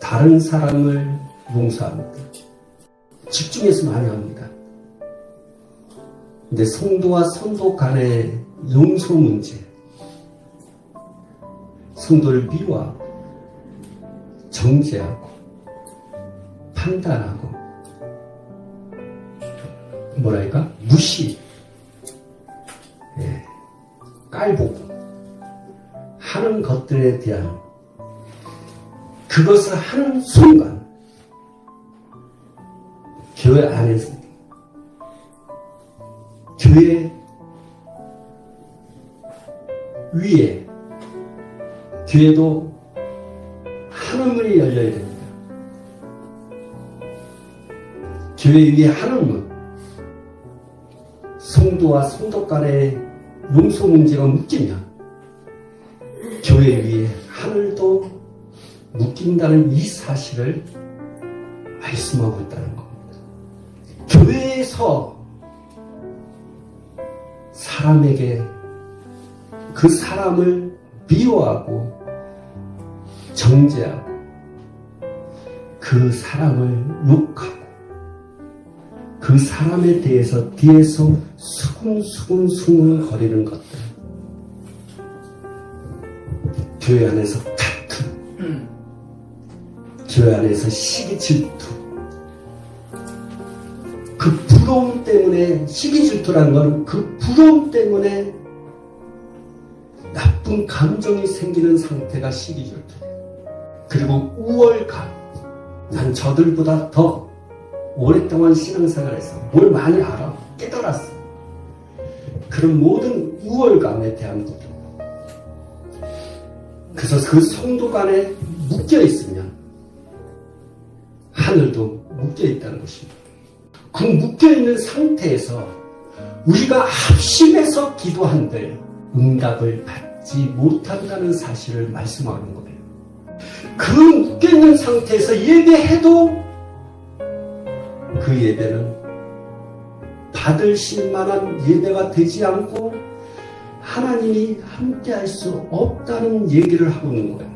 다른 사람을 용서합니다. 집중해서 많이 합니다. 근데 성도와 성도 간의 용서 문제, 성도를 미워하고, 정죄하고, 판단하고, 뭐랄까? 무시, 예, 깔보고, 하는 것들에 대한 그것을 하는 순간, 교회 안에서, 교회 위에, 교회도 하늘문이 열려야 됩니다. 교회 위에 하늘문, 성도와 성도 간의 용서 문제가 묶이면, 교회 위에 하늘도 묶인다는 이 사실을 말씀하고 있다는 겁니다. 교회에서 사람에게 그 사람을 미워하고 정죄하고 그 사람을 욕하고 그 사람에 대해서 뒤에서 수근수근수근 거리는 것들 교회 안에서 교회 안에서 시기 질투. 그 부러움 때문에 시기 질투라는 건 그 부러움 때문에 나쁜 감정이 생기는 상태가 시기 질투. 그리고 우월감. 난 저들보다 더 오랫동안 신앙생활에서 뭘 많이 알아? 깨달았어. 그런 모든 우월감에 대한 것 그래서 그 성도 간에 묶여 있으면 하늘도 묶여 있다는 것입니다. 그 묶여 있는 상태에서 우리가 합심해서 기도한들 응답을 받지 못한다는 사실을 말씀하는 거예요. 그 묶여 있는 상태에서 예배해도 그 예배는 받으실 만한 예배가 되지 않고 하나님이 함께 할 수 없다는 얘기를 하고 있는 거예요.